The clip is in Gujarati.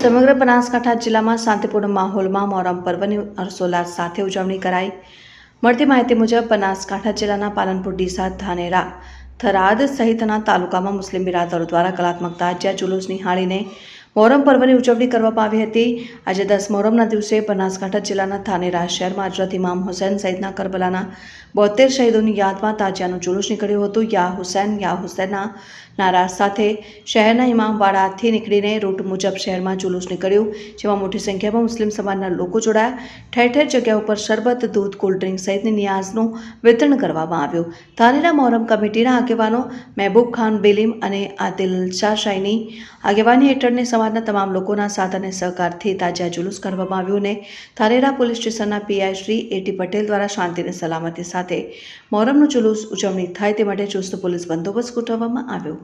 સમગ્ર બનાસકાંઠા જિલ્લામાં શાંતિપૂર્ણ માહોલમાં મોહરમ પર્વની હર્ષોલ્લાસ સાથે ઉજવણી કરાઈ. મળતી માહિતી મુજબ, બનાસકાંઠા જિલ્લાના પાલનપુર, ડીસા, ધાનેરા, થરાદ સહિતના તાલુકામાં મુસ્લિમ બિરાદરો દ્વારા કલાત્મક તાજિયા જુલુસ નિહાળીને મોહરમ પર્વની ઉજવણી કરવામાં આવી હતી. આજે દસ મોહરમના દિવસે બનાસકાંઠા જિલ્લાના થાનેરા શહેરમાં હજરત ઇમામ હુસૈન સહિતના કરબલાના બોતેર શહીદોની યાદમાં તાજિયાનું જુલુસ નીકળ્યું હતું. યા હુસૈન, યા હુસૈનના નારા સાથે શહેરના ઇમામવાડાથી નીકળીને રૂટ મુજબ શહેરમાં જુલુસ નીકળ્યું, જેમાં મોટી સંખ્યામાં મુસ્લિમ સમાજના લોકો જોડાયા. ઠેર ઠેર જગ્યા ઉપર શરબત, દૂધ કોલ્ડ ડ્રિંક સહિતની નિયાઝનું વિતરણ કરવામાં આવ્યું. થાનેરા મોહરમ કમિટીના આગેવાનો મહેબૂબ ખાન બેલીમ અને આદિલ શાહ શાહીની આગેવાની હેઠળની સમાજના તમામ લોકોના સાથ અને સહકારથી તાજા જુલુસ કરવામાં આવ્યું અને ધારેરા પોલીસ સ્ટેશનના પીઆઈ શ્રી એટી પટેલ દ્વારા શાંતિ અને સલામતી સાથે મોહરમનું જુલુસ ઉજવણી થાય તે માટે ચુસ્ત પોલીસ બંદોબસ્ત ગોઠવવામાં આવ્યો.